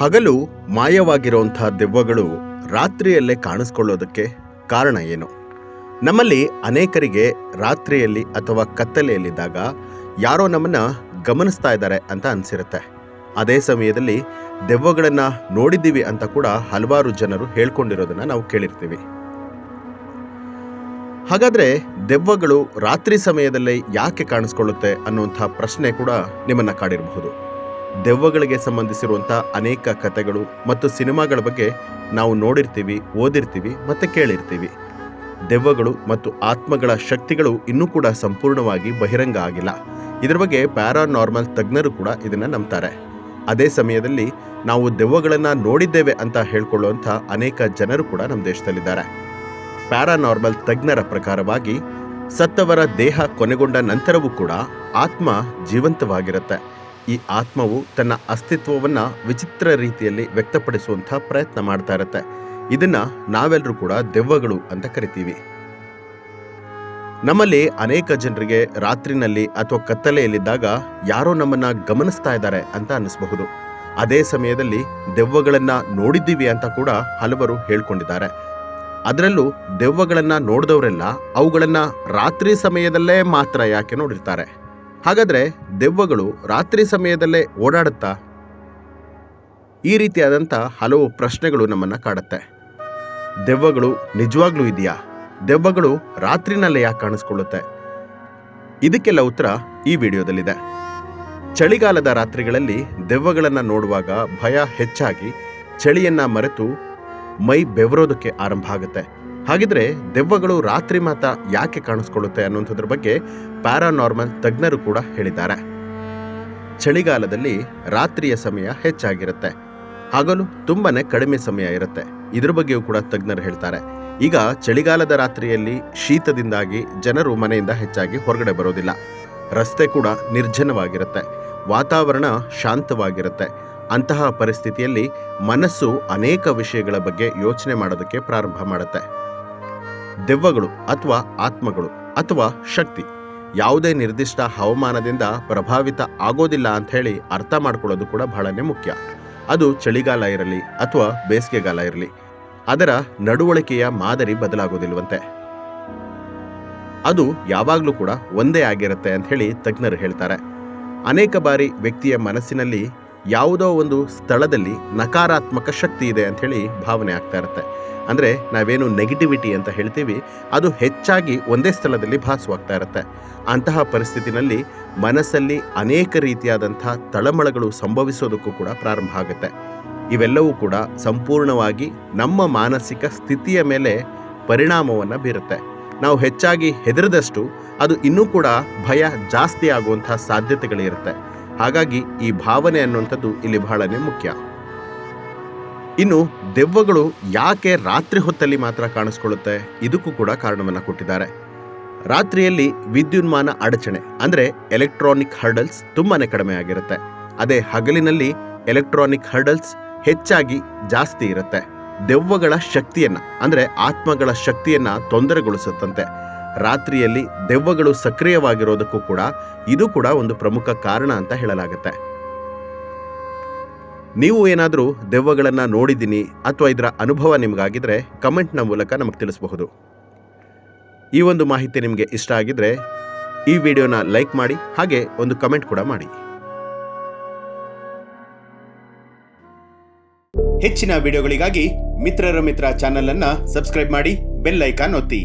ಹಗಲು ಮಾಯವಾಗಿರುವಂತಹ ದೆವ್ವಗಳು ರಾತ್ರಿಯಲ್ಲೇ ಕಾಣಿಸ್ಕೊಳ್ಳೋದಕ್ಕೆ ಕಾರಣ ಏನು? ನಮ್ಮಲ್ಲಿ ಅನೇಕರಿಗೆ ರಾತ್ರಿಯಲ್ಲಿ ಅಥವಾ ಕತ್ತಲೆಯಲ್ಲಿದ್ದಾಗ ಯಾರೋ ನಮ್ಮನ್ನ ಗಮನಿಸ್ತಾ ಇದ್ದಾರೆ ಅಂತ ಅನ್ಸಿರುತ್ತೆ. ಅದೇ ಸಮಯದಲ್ಲಿ ದೆವ್ವಗಳನ್ನ ನೋಡಿದ್ದೀವಿ ಅಂತ ಕೂಡ ಹಲವಾರು ಜನರು ಹೇಳ್ಕೊಂಡಿರೋದನ್ನ ನಾವು ಕೇಳಿರ್ತೀವಿ. ಹಾಗಾದ್ರೆ ದೆವ್ವಗಳು ರಾತ್ರಿ ಸಮಯದಲ್ಲೇ ಯಾಕೆ ಕಾಣಿಸ್ಕೊಳ್ಳುತ್ತೆ ಅನ್ನುವಂಥ ಪ್ರಶ್ನೆ ಕೂಡ ನಿಮ್ಮನ್ನ ಕಾಡಿರಬಹುದು. ದೆವ್ವಗಳಿಗೆ ಸಂಬಂಧಿಸಿರುವಂಥ ಅನೇಕ ಕಥೆಗಳು ಮತ್ತು ಸಿನಿಮಾಗಳ ಬಗ್ಗೆ ನಾವು ನೋಡಿರ್ತೀವಿ, ಓದಿರ್ತೀವಿ ಮತ್ತು ಕೇಳಿರ್ತೀವಿ. ದೆವ್ವಗಳು ಮತ್ತು ಆತ್ಮಗಳ ಶಕ್ತಿಗಳು ಇನ್ನೂ ಕೂಡ ಸಂಪೂರ್ಣವಾಗಿ ಬಹಿರಂಗ ಆಗಿಲ್ಲ. ಇದರ ಬಗ್ಗೆ ಪ್ಯಾರಾನಾರ್ಮಲ್ ತಜ್ಞರು ಕೂಡ ಇದನ್ನು ನಂಬ್ತಾರೆ. ಅದೇ ಸಮಯದಲ್ಲಿ ನಾವು ದೆವ್ವಗಳನ್ನು ನೋಡಿದ್ದೇವೆ ಅಂತ ಹೇಳ್ಕೊಳ್ಳುವಂಥ ಅನೇಕ ಜನರು ಕೂಡ ನಮ್ಮ ದೇಶದಲ್ಲಿದ್ದಾರೆ. ಪ್ಯಾರಾನಾರ್ಮಲ್ ತಜ್ಞರ ಪ್ರಕಾರವಾಗಿ ಸತ್ತವರ ದೇಹ ಕೊನೆಗೊಂಡ ನಂತರವೂ ಕೂಡ ಆತ್ಮ ಜೀವಂತವಾಗಿರುತ್ತೆ. ಈ ಆತ್ಮವು ತನ್ನ ಅಸ್ತಿತ್ವವನ್ನು ವಿಚಿತ್ರ ರೀತಿಯಲ್ಲಿ ವ್ಯಕ್ತಪಡಿಸುವಂಥ ಪ್ರಯತ್ನ ಮಾಡ್ತಾ ಇರುತ್ತೆ. ಇದನ್ನು ನಾವೆಲ್ಲರೂ ಕೂಡ ದೆವ್ವಗಳು ಅಂತ ಕರಿತೀವಿ. ನಮ್ಮಲ್ಲಿ ಅನೇಕ ಜನರಿಗೆ ರಾತ್ರಿನಲ್ಲಿ ಅಥವಾ ಕತ್ತಲೆಯಲ್ಲಿದ್ದಾಗ ಯಾರೋ ನಮ್ಮನ್ನು ಗಮನಿಸ್ತಾ ಇದ್ದಾರೆ ಅಂತ ಅನ್ನಿಸಬಹುದು. ಅದೇ ಸಮಯದಲ್ಲಿ ದೆವ್ವಗಳನ್ನ ನೋಡಿದ್ದೀವಿ ಅಂತ ಕೂಡ ಹಲವರು ಹೇಳ್ಕೊಂಡಿದ್ದಾರೆ. ಅದರಲ್ಲೂ ದೆವ್ವಗಳನ್ನ ನೋಡಿದವರೆಲ್ಲ ಅವುಗಳನ್ನು ರಾತ್ರಿ ಸಮಯದಲ್ಲೇ ಮಾತ್ರ ಯಾಕೆ ನೋಡಿರ್ತಾರೆ? ಹಾಗಾದ್ರೆ ದೆವ್ವಗಳು ರಾತ್ರಿ ಸಮಯದಲ್ಲೇ ಓಡಾಡುತ್ತಾ? ಈ ರೀತಿಯಾದಂಥ ಹಲವು ಪ್ರಶ್ನೆಗಳು ನಮ್ಮನ್ನು ಕಾಡುತ್ತೆ. ದೆವ್ವಗಳು ನಿಜವಾಗ್ಲೂ ಇದೆಯಾ? ದೆವ್ವಗಳು ರಾತ್ರಿನಲ್ಲೇ ಯಾಕೆ ಕಾಣಿಸ್ಕೊಳ್ಳುತ್ತೆ? ಇದಕ್ಕೆಲ್ಲ ಉತ್ತರ ಈ ವಿಡಿಯೋದಲ್ಲಿದೆ. ಚಳಿಗಾಲದ ರಾತ್ರಿಗಳಲ್ಲಿ ದೆವ್ವಗಳನ್ನು ನೋಡುವಾಗ ಭಯ ಹೆಚ್ಚಾಗಿ ಚಳಿಯನ್ನ ಮರೆತು ಮೈ ಬೆವರೋದಕ್ಕೆ ಆರಂಭ ಆಗುತ್ತೆ. ಹಾಗಿದ್ರೆ ದೆವ್ವಗಳು ರಾತ್ರಿ ಮಾತ್ರ ಯಾಕೆ ಕಾಣಿಸ್ಕೊಳ್ಳುತ್ತೆ ಅನ್ನುವಂಥದ್ರ ಬಗ್ಗೆ ಪ್ಯಾರಾನಾರ್ಮಲ್ ತಜ್ಞರು ಕೂಡ ಹೇಳಿದ್ದಾರೆ. ಚಳಿಗಾಲದಲ್ಲಿ ರಾತ್ರಿಯ ಸಮಯ ಹೆಚ್ಚಾಗಿರುತ್ತೆ. ಹಗಲು ತುಂಬಾನೇ ಕಡಿಮೆ ಸಮಯ ಇರುತ್ತೆ. ಇದ್ರ ಬಗ್ಗೆಯೂ ಕೂಡ ತಜ್ಞರು ಹೇಳ್ತಾರೆ. ಈಗ ಚಳಿಗಾಲದ ರಾತ್ರಿಯಲ್ಲಿ ಶೀತದಿಂದಾಗಿ ಜನರು ಮನೆಯಿಂದ ಹೆಚ್ಚಾಗಿ ಹೊರಗಡೆ ಬರೋದಿಲ್ಲ. ರಸ್ತೆ ಕೂಡ ನಿರ್ಜನವಾಗಿರುತ್ತೆ. ವಾತಾವರಣ ಶಾಂತವಾಗಿರುತ್ತೆ. ಅಂತಹ ಪರಿಸ್ಥಿತಿಯಲ್ಲಿ ಮನಸ್ಸು ಅನೇಕ ವಿಷಯಗಳ ಬಗ್ಗೆ ಯೋಚನೆ ಮಾಡೋದಕ್ಕೆ ಪ್ರಾರಂಭ ಮಾಡುತ್ತೆ. ದೆವ್ವಗಳು ಅಥವಾ ಆತ್ಮಗಳು ಅಥವಾ ಶಕ್ತಿ. ಯಾವುದೇ ನಿರ್ದಿಷ್ಟ ಹವಾಮಾನದಿಂದ ಪ್ರಭಾವಿತ ಆಗೋದಿಲ್ಲ ಅಂತ ಹೇಳಿ ಅರ್ಥ ಮಾಡ್ಕೊಳ್ಳೋದು ಕೂಡ ಬಹಳನೇ ಮುಖ್ಯ. ಅದು ಚಳಿಗಾಲ ಇರಲಿ ಅಥವಾ ಬೇಸಿಗೆಗಾಲ ಇರಲಿ, ಅದರ ನಡವಳಿಕೆಯ ಮಾದರಿ ಬದಲಾಗೋದಿಲ್ವಂತೆ. ಅದು ಯಾವಾಗಲೂ ಕೂಡ ಒಂದೇ ಆಗಿರುತ್ತೆ ಅಂತ ಹೇಳಿ ತಜ್ಞರು ಹೇಳ್ತಾರೆ. ಅನೇಕ ಬಾರಿ ವ್ಯಕ್ತಿಯ ಮನಸ್ಸಿನಲ್ಲಿ ಯಾವುದೋ ಒಂದು ಸ್ಥಳದಲ್ಲಿ ನಕಾರಾತ್ಮಕ ಶಕ್ತಿ ಇದೆ ಅಂತ ಹೇಳಿ ಭಾವನೆ ಆಗ್ತಾ ಇರುತ್ತೆ. ಅಂದರೆ ನಾವೇನು ನೆಗೆಟಿವಿಟಿ ಅಂತ ಹೇಳ್ತೀವಿ, ಅದು ಹೆಚ್ಚಾಗಿ ಒಂದೇ ಸ್ಥಳದಲ್ಲಿ ಭಾಸವಾಗ್ತಾ ಇರುತ್ತೆ. ಅಂತಹ ಪರಿಸ್ಥಿತಿನಲ್ಲಿ ಮನಸ್ಸಲ್ಲಿ ಅನೇಕ ರೀತಿಯಾದಂಥ ತಳಮಳಗಳು ಸಂಭವಿಸೋದಕ್ಕೂ ಕೂಡ ಪ್ರಾರಂಭ ಆಗುತ್ತೆ. ಇವೆಲ್ಲವೂ ಕೂಡ ಸಂಪೂರ್ಣವಾಗಿ ನಮ್ಮ ಮಾನಸಿಕ ಸ್ಥಿತಿಯ ಮೇಲೆ ಪರಿಣಾಮವನ್ನು ಬೀರುತ್ತೆ. ನಾವು ಹೆಚ್ಚಾಗಿ ಹೆದರದಷ್ಟು ಅದು ಇನ್ನೂ ಕೂಡ ಭಯ ಜಾಸ್ತಿ ಆಗುವಂಥ ಸಾಧ್ಯತೆಗಳಿರುತ್ತೆ. ಹಾಗಾಗಿ ಈ ಭಾವನೆ ಅನ್ನುವಂಥದ್ದು ಇಲ್ಲಿ ಬಹಳನೇ ಮುಖ್ಯ. ಇನ್ನು ದೆವ್ವಗಳು ಯಾಕೆ ರಾತ್ರಿ ಹೊತ್ತಲ್ಲಿ ಮಾತ್ರ ಕಾಣಿಸ್ಕೊಳ್ಳುತ್ತೆ? ಇದಕ್ಕೂ ಕೂಡ ಕಾರಣವನ್ನು ಕೊಟ್ಟಿದ್ದಾರೆ. ರಾತ್ರಿಯಲ್ಲಿ ವಿದ್ಯುನ್ಮಾನ ಅಡಚಣೆ, ಅಂದರೆ ಎಲೆಕ್ಟ್ರಾನಿಕ್ ಹರ್ಡಲ್ಸ್ ತುಂಬಾನೇ ಕಡಿಮೆ ಆಗಿರುತ್ತೆ. ಅದೇ ಹಗಲಿನಲ್ಲಿ ಎಲೆಕ್ಟ್ರಾನಿಕ್ ಹರ್ಡಲ್ಸ್ ಹೆಚ್ಚಾಗಿ ಜಾಸ್ತಿ ಇರುತ್ತೆ. ದೆವ್ವಗಳ ಶಕ್ತಿಯನ್ನ, ಅಂದ್ರೆ ಆತ್ಮಗಳ ಶಕ್ತಿಯನ್ನ ತೊಂದರೆಗೊಳಿಸುತ್ತಂತೆ. ರಾತ್ರಿಯಲ್ಲಿ ದೆವ್ವಗಳು ಸಕ್ರಿಯವಾಗಿರೋದಕ್ಕೂ ಕೂಡ ಇದು ಕೂಡ ಒಂದು ಪ್ರಮುಖ ಕಾರಣ ಅಂತ ಹೇಳಲಾಗುತ್ತೆ. ನೀವು ಏನಾದರೂ ದೆವ್ವಗಳನ್ನು ನೋಡಿದ್ದೀನಿ ಅಥವಾ ಇದರ ಅನುಭವ ನಿಮಗಾಗಿದ್ರೆ ಕಮೆಂಟ್ನ ಮೂಲಕ ನಮಗೆ ತಿಳಿಸಬಹುದು. ಈ ಒಂದು ಮಾಹಿತಿ ನಿಮಗೆ ಇಷ್ಟ ಆಗಿದ್ರೆ ಈ ವಿಡಿಯೋನ ಲೈಕ್ ಮಾಡಿ, ಹಾಗೆ ಒಂದು ಕಮೆಂಟ್ ಕೂಡ ಮಾಡಿ. ಹೆಚ್ಚಿನ ವಿಡಿಯೋಗಳಿಗಾಗಿ ಮಿತ್ರರ ಮಿತ್ರ ಚಾನೆಲ್ ಅನ್ನ ಸಬ್ಸ್ಕ್ರೈಬ್ ಮಾಡಿ, ಬೆಲ್ ಐಕಾನ್ ಒತ್ತಿ.